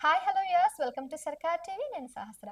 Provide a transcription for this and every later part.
Hi hello yes welcome to Sarkar TV నేను సహస్ర.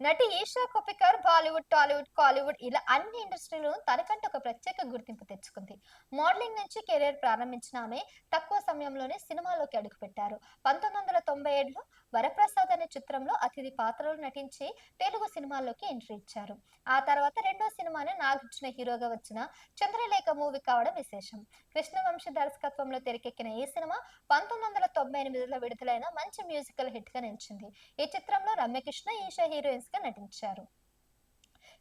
నటి ఈషా కొపికర్ బాలీవుడ్ టాలీవుడ్ కాలీవుడ్ ఇలా అన్ని ఇండస్ట్రీలు తనకంటూ ఒక ప్రత్యేక గుర్తింపు తెచ్చుకుంది. మోడలింగ్ నుంచి కెరీర్ ప్రారంభించిన ఆమె తక్కువ సమయంలోనే సినిమాలోకి అడుగుపెట్టారు. పంతొమ్మిది వందల తొంభై ఏడులో వరప్రసాద్ అనే చిత్రంలో అతిథి పాత్రలో నటించి తెలుగు సినిమాల్లోకి ఎంట్రీ ఇచ్చారు. ఆ తర్వాత రెండో సినిమాను నాగార్జున హీరోగా వచ్చిన చంద్రలేఖ మూవీ కావడం విశేషం. కృష్ణవంశ దర్శకత్వంలో తెరకెక్కిన ఈ సినిమా పంతొమ్మిది వందల తొంభై ఎనిమిదిలో విడుదలైన మంచి మ్యూజికల్ హిట్గా నిలిచింది. ఈ చిత్రంలో రమ్యకృష్ణ ఈషా హీరోయిన్స్గా నటించారు.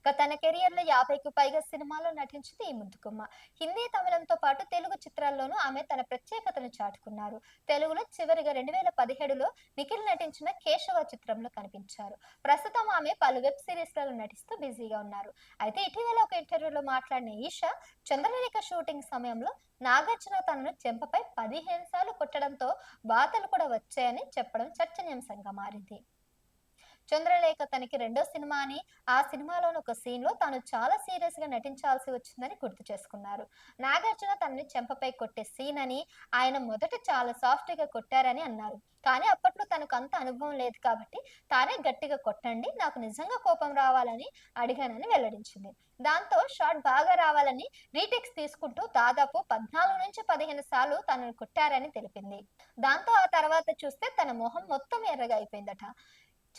ఇక తన కెరియర్లో యాభైకి పైగా సినిమాల్లో నటించింది ఈ ముద్దుకుమ్మ హిందీ తమిళంతో పాటు తెలుగు చిత్రాల్లోనూ ఆమె తన ప్రత్యేకతను చాటుకున్నారు. తెలుగులో చివరిగా రెండు వేల పదిహేడులో నిఖిల్ నటించిన కేశవ చిత్రంలో కనిపించారు. ప్రస్తుతం ఆమె పలు వెబ్ సిరీస్లలో నటిస్తూ బిజీగా ఉన్నారు. అయితే ఇటీవల ఒక ఇంటర్వ్యూలో మాట్లాడిన ఈషా చంద్రరేఖ షూటింగ్ సమయంలో నాగార్జున తనను చెంపపై పదిహేను సార్లు కొట్టడంతో వార్తలు కూడా వచ్చాయని చెప్పడం చర్చనీయాంశంగా మారింది. చంద్రలేఖ తనకి రెండో సినిమా అని ఆ సినిమాలోని ఒక సీన్లో తాను చాలా సీరియస్గా నటించాల్సి వచ్చిందని గుర్తు చేసుకున్నారు. నాగార్జున తనని చెంపపై కొట్టే సీన్ అని ఆయన మొదట చాలా సాఫ్ట్గా కొట్టారని అన్నారు. కానీ అప్పట్లో తనకు అంత అనుభవం లేదు కాబట్టి తానే గట్టిగా కొట్టండి నాకు నిజంగా కోపం రావాలని అడిగానని వెల్లడించింది. దాంతో షాట్ బాగా రావాలని రీటెక్స్ తీసుకుంటూ దాదాపు పద్నాలుగు నుంచి పదిహేను సార్లు తనను కొట్టారని తెలిపింది. దాంతో ఆ తర్వాత చూస్తే తన మొహం మొత్తం ఎర్రగా అయిపోయిందట.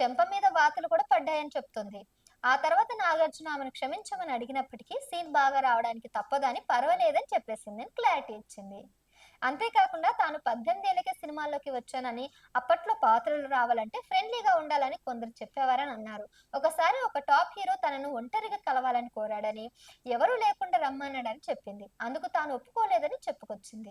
చెంప మీద వాతలు కూడా పడ్డాయని చెప్తుంది. ఆ తర్వాత నాగార్జున ఆమెను క్షమించమని అడిగినప్పటికీ సీన్ బాగా రావడానికి తప్పదని పర్వాలేదని చెప్పేసింది క్లారిటీ ఇచ్చింది. అంతేకాకుండా తాను పద్దెనిమిది ఏళ్ళకే సినిమాల్లోకి వచ్చానని అప్పట్లో పాత్రలు రావాలంటే ఫ్రెండ్లీగా ఉండాలని కొందరు చెప్పేవారని అన్నారు. ఒకసారి ఒక టాప్ హీరో తనను ఒంటరిగా కలవాలని కోరాడని ఎవరూ లేకుండా రమ్మన్నాడని చెప్పింది. అందుకు తాను ఒప్పుకోలేదని చెప్పుకొచ్చింది.